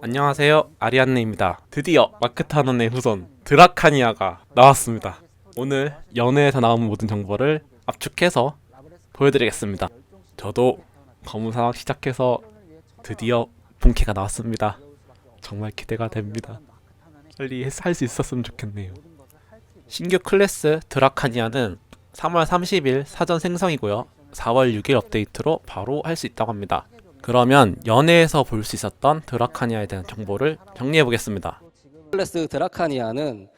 안녕하세요. 아리안네입니다. 드디어 마크타논의 후손 드라카니아가 나왔습니다. 오늘 연애에서 나온 모든 정보를 압축해서 보여드리겠습니다. 저도 검은사막 시작해서 드디어 본캐가 나왔습니다. 정말 기대가 됩니다. 빨리 할 수 있었으면 좋겠네요. 신규 클래스 드라카니아는 3월 30일 사전 생성이고요. 4월 6일 업데이트로 바로 할 수 있다고 합니다 그러면 연애에서 볼 수 있었던 드라카니아에 대한 정보를 정리해 보겠습니다. 클래스 드라카니아는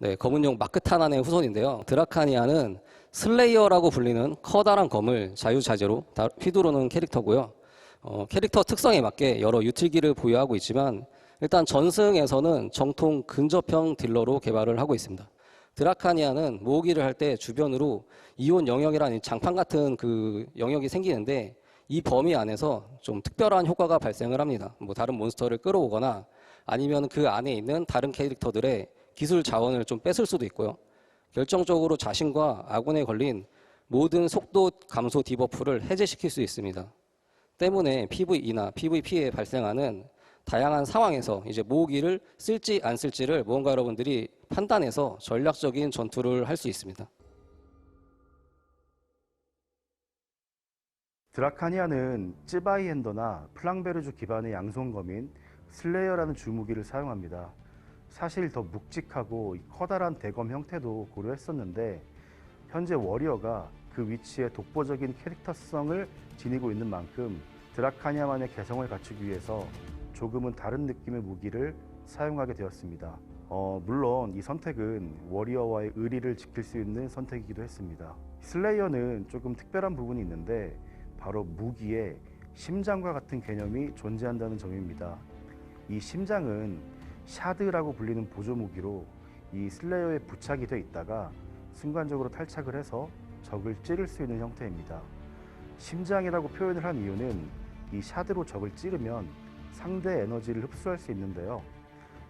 네, 검은용 마크타난의 후손인데요. 드라카니아는 슬레이어라고 불리는 커다란 검을 자유자재로 다 휘두르는 캐릭터고요. 어, 캐릭터 특성에 맞게 여러 유틸기를 보유하고 있지만 일단 전승에서는 정통 근접형 딜러로 개발을 하고 있습니다. 드라카니아는 모으기를 할 때 주변으로 이온 영역이라는 장판 같은 그 영역이 생기는데 이 범위 안에서 좀 특별한 효과가 발생을 합니다. 뭐 다른 몬스터를 끌어오거나 아니면 그 안에 있는 다른 캐릭터들의 기술 자원을 좀 뺏을 수도 있고요. 결정적으로 자신과 아군에 걸린 모든 속도 감소 디버프를 해제시킬 수 있습니다. 때문에 PVE나 PVP에 발생하는 다양한 상황에서 이제 모으기를 쓸지 안 쓸지를 무언가 여러분들이 판단해서 전략적인 전투를 할 수 있습니다. 드라카니아는 찌바이 핸더나 플랑베르주 기반의 양손검인 슬레이어라는 주무기를 사용합니다. 사실 더 묵직하고 커다란 대검 형태도 고려했었는데 현재 워리어가 그 위치에 독보적인 캐릭터성을 지니고 있는 만큼 드라카니아만의 개성을 갖추기 위해서 조금은 다른 느낌의 무기를 사용하게 되었습니다. 어, 물론 이 선택은 워리어와의 의리를 지킬 수 있는 선택이기도 했습니다. 슬레이어는 조금 특별한 부분이 있는데 바로 무기에 심장과 같은 개념이 존재한다는 점입니다. 이 심장은 샤드라고 불리는 보조 무기로 이 슬레이어에 부착이 돼 있다가 순간적으로 탈착을 해서 적을 찌를 수 있는 형태입니다. 심장이라고 표현을 한 이유는 이 샤드로 적을 찌르면 상대 에너지를 흡수할 수 있는데요.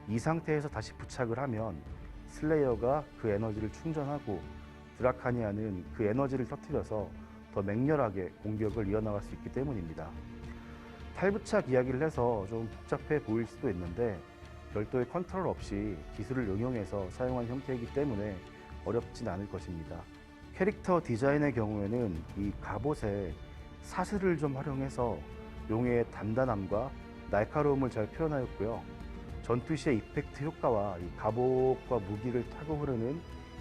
이 상태에서 다시 부착을 하면 슬레이어가 그 에너지를 충전하고 드라카니아는 그 에너지를 터뜨려서 더 맹렬하게 공격을 이어나갈 수 있기 때문입니다. 탈부착 이야기를 해서 좀 복잡해 보일 수도 있는데 별도의 컨트롤 없이 기술을 응용해서 사용한 형태이기 때문에 어렵진 않을 것입니다. 캐릭터 디자인의 경우에는 이 갑옷에 사슬을 좀 활용해서 용의 단단함과 날카로움을 잘 표현하였고요. 전투 시의 이펙트 효과와 이 갑옷과 무기를 타고 흐르는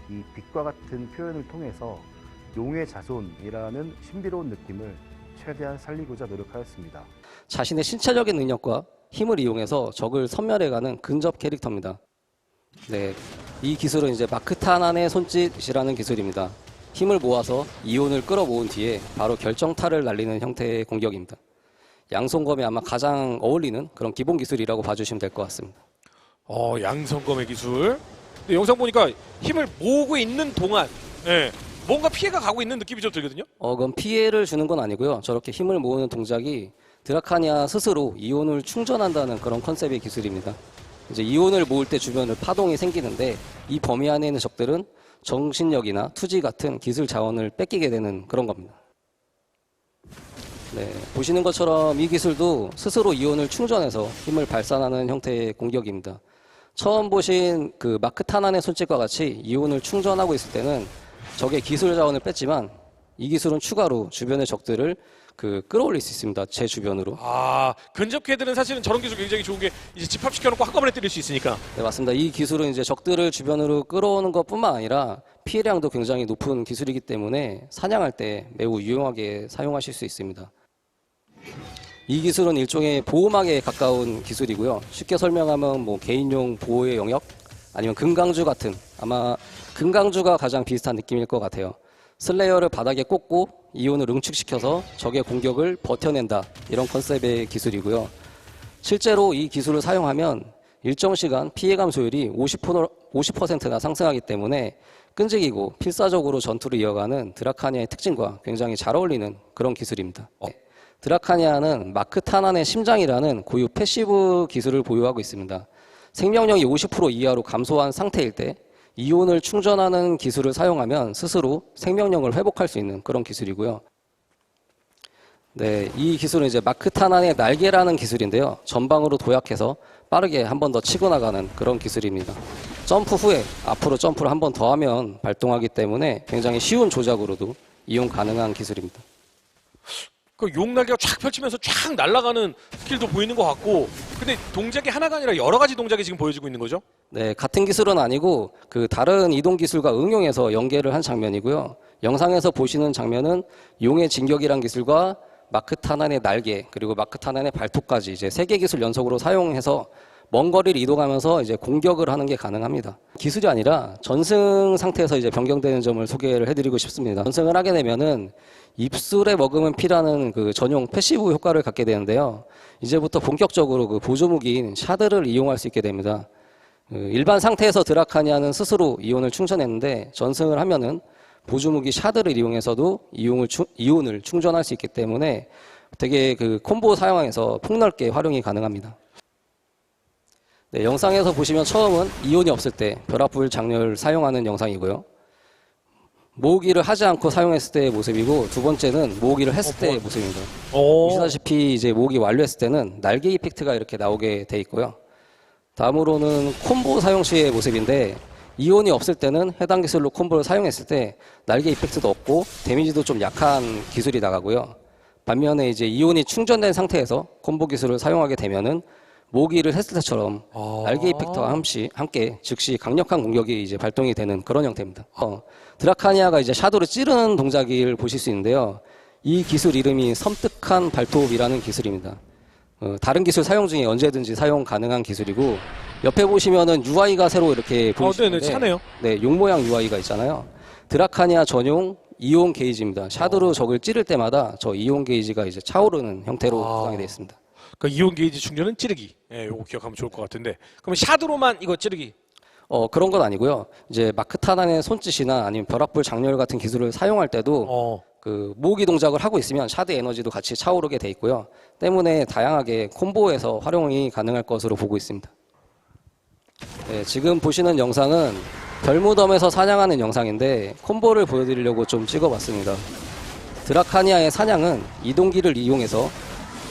이 빛과 같은 표현을 통해서 용의 자손이라는 신비로운 느낌을 최대한 살리고자 노력하였습니다. 자신의 신체적인 능력과 힘을 이용해서 적을 섬멸해가는 근접 캐릭터입니다. 네, 이 기술은 이제 마크타난의 손짓이라는 기술입니다. 힘을 모아서 이온을 끌어모은 뒤에 바로 결정타를 날리는 형태의 공격입니다. 양손검에 아마 가장 어울리는 그런 기본 기술이라고 봐주시면 될 것 같습니다. 어 양성검의 기술. 근데 영상 보니까 힘을 모으고 있는 동안 예, 뭔가 피해가 가고 있는 느낌이 좀 들거든요. 어, 그건 피해를 주는 건 아니고요. 저렇게 힘을 모으는 동작이 드라카니아 스스로 이온을 충전한다는 그런 컨셉의 기술입니다. 이제 이온을 모을 때 주변을 파동이 생기는데 이 범위 안에 있는 적들은 정신력이나 투지 같은 기술 자원을 뺏기게 되는 그런 겁니다. 네, 보시는 것처럼 이 기술도 스스로 이온을 충전해서 힘을 발산하는 형태의 공격입니다. 처음 보신 그 마크 타난의 손짓과 같이 이온을 충전하고 있을 때는 적의 기술 자원을 뺐지만 이 기술은 추가로 주변의 적들을 그 끌어올릴 수 있습니다. 제 주변으로. 아 근접 캐들은 사실은 저런 기술 굉장히 좋은 게 이제 집합시켜놓고 한꺼번에 때릴 수 있으니까. 네, 맞습니다. 이 기술은 이제 적들을 주변으로 끌어오는 것뿐만 아니라 피해량도 굉장히 높은 기술이기 때문에 사냥할 때 매우 유용하게 사용하실 수 있습니다. 이 기술은 일종의 보호막에 가까운 기술이고요. 쉽게 설명하면 뭐 개인용 보호의 영역 아니면 금강주 같은 아마 금강주가 가장 비슷한 느낌일 것 같아요. 슬레이어를 바닥에 꽂고 이온을 응축시켜서 적의 공격을 버텨낸다 이런 컨셉의 기술이고요. 실제로 이 기술을 사용하면 일정 시간 피해 감소율이 50%, 50%나 상승하기 때문에 끈질기고 필사적으로 전투를 이어가는 드라카니아의 특징과 굉장히 잘 어울리는 그런 기술입니다. 네. 드라카니아는 마크 타난의 심장이라는 고유 패시브 기술을 보유하고 있습니다. 생명력이 50% 이하로 감소한 상태일 때 이온을 충전하는 기술을 사용하면 스스로 생명력을 회복할 수 있는 그런 기술이고요. 네, 이 기술은 이제 마크타난의 날개라는 기술인데요. 전방으로 도약해서 빠르게 한 번 더 치고 나가는 그런 기술입니다. 점프 후에 앞으로 점프를 한 번 더 하면 발동하기 때문에 굉장히 쉬운 조작으로도 이용 가능한 기술입니다. 그 용날개가 쫙 펼치면서 쫙 날아가는 스킬도 보이는 것 같고 근데 동작이 하나가 아니라 여러 가지 동작이 지금 보여지고 있는 거죠? 네, 같은 기술은 아니고 그 다른 이동 기술과 응용해서 연계를 한 장면이고요. 영상에서 보시는 장면은 용의 진격이란 기술과 마크 타난의 날개 그리고 마크 타난의 발톱까지 이제 세 개 기술 연속으로 사용해서 먼 거리를 이동하면서 이제 공격을 하는 게 가능합니다. 기술이 아니라 전승 상태에서 이제 변경되는 점을 소개를 해드리고 싶습니다. 전승을 하게 되면은 입술에 머금은 피라는 그 전용 패시브 효과를 갖게 되는데요. 이제부터 본격적으로 그 보조무기인 샤드를 이용할 수 있게 됩니다. 그 일반 상태에서 드라카니아는 스스로 이온을 충전했는데 전승을 하면은 보조무기 샤드를 이용해서도 이온을, 충, 이온을 충전할 수 있기 때문에 되게 그 콤보 사용에서 폭넓게 활용이 가능합니다. 네, 영상에서 보시면 처음은 이온이 없을 때 벼락불 장렬 사용하는 영상이고요. 모으기를 하지 않고 사용했을 때의 모습이고 두 번째는 모으기를 했을 어, 때의 뭐- 모습입니다. 오. 보시다시피 이제 모으기 완료했을 때는 날개 이펙트가 이렇게 나오게 돼 있고요. 다음으로는 콤보 사용 시의 모습인데 이온이 없을 때는 해당 기술로 콤보를 사용했을 때 날개 이펙트도 없고 데미지도 좀 약한 기술이 나가고요. 반면에 이제 이온이 충전된 상태에서 콤보 기술을 사용하게 되면은 모기를 했을 때처럼 아. 날개 이펙트와 함시, 함께 즉시 강력한 공격이 이제 발동이 되는 그런 형태입니다. 어, 드라카니아가 이제 샤도를 찌르는 동작을 보실 수 있는데요. 이 기술 이름이 섬뜩한 발톱이라는 기술입니다. 어, 다른 기술 사용 중에 언제든지 사용 가능한 기술이고 옆에 보시면은 UI가 새로 이렇게 어, 보이시는데 네네 차네요. 네, 용 모양 UI가 있잖아요. 드라카니아 전용 이온 게이지입니다. 샤도로 적을 찌를 때마다 저 이온 게이지가 이제 차오르는 형태로 아. 구성이 되어 있습니다. 그 이온 게이지 충전은 찌르기. 예, 요거 기억하면 좋을 것 같은데. 그럼 샤드로만 이거 찌르기. 어, 그런 건 아니고요. 이제 마크타난의 손짓이나 아니면 벼락불 장렬 같은 기술을 사용할 때도 어. 그 모으기 동작을 하고 있으면 샤드 에너지도 같이 차오르게 돼 있고요. 때문에 다양하게 콤보에서 활용이 가능할 것으로 보고 있습니다. 네, 지금 보시는 영상은 별무덤에서 사냥하는 영상인데 콤보를 보여드리려고 좀 찍어봤습니다. 드라카니아의 사냥은 이동기를 이용해서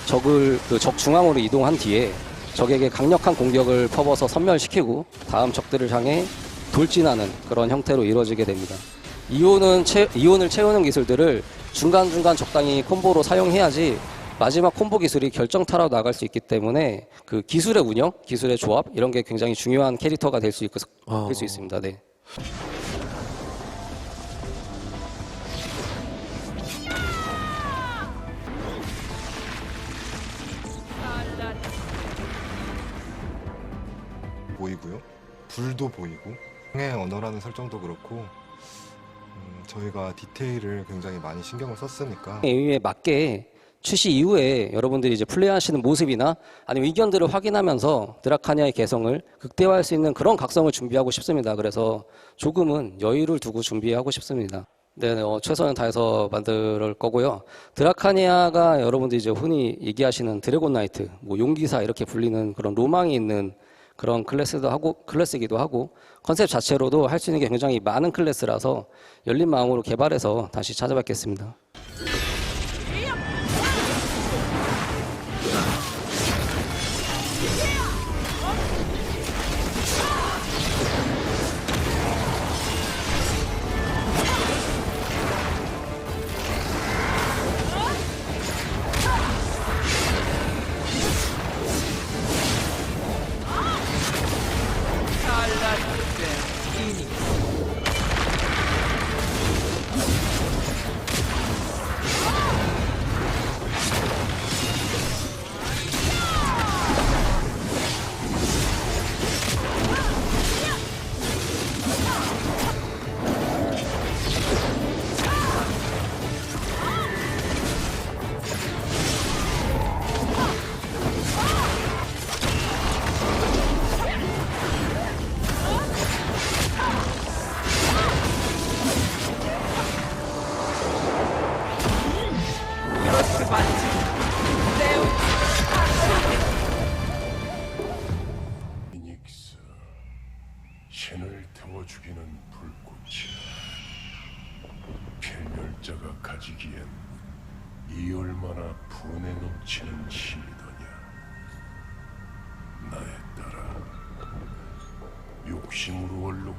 적을 그 적 중앙으로 이동한 뒤에 적에게 강력한 공격을 퍼버서 섬멸시키고 다음 적들을 향해 돌진하는 그런 형태로 이루어지게 됩니다. 이온은 채, 이온을 채우는 기술들을 중간중간 적당히 콤보로 사용해야지 마지막 콤보 기술이 결정타로 나갈 수 있기 때문에 그 기술의 운영, 기술의 조합 이런 게 굉장히 중요한 캐릭터가 될수 어. 될수 있습니다. 네. 보이고요. 불도 보이고 의 언어라는 설정도 그렇고 음, 저희가 디테일을 굉장히 많이 신경을 썼으니까 에임에 맞게 출시 이후에 여러분들이 이제 플레이하시는 모습이나 아니면 의견들을 확인하면서 드라카니아의 개성을 극대화할 수 있는 그런 각성을 준비하고 싶습니다. 그래서 조금은 여유를 두고 준비하고 싶습니다. 네, 어, 최선을 다해서 만들 거고요. 드라카니아가 여러분들이 이제 흔히 얘기하시는 드래곤 나이트, 뭐 용기사 이렇게 불리는 그런 로망이 있는 그런 클래스도 하고 클래스이기도 하고 컨셉 자체로도 할 수 있는 게 굉장히 많은 클래스라서 열린 마음으로 개발해서 다시 찾아뵙겠습니다.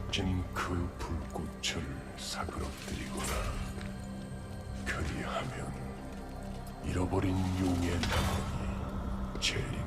얼룩진 그 불꽃을 사그러뜨리거나 그리하면 잃어버린 용의 나무니 재림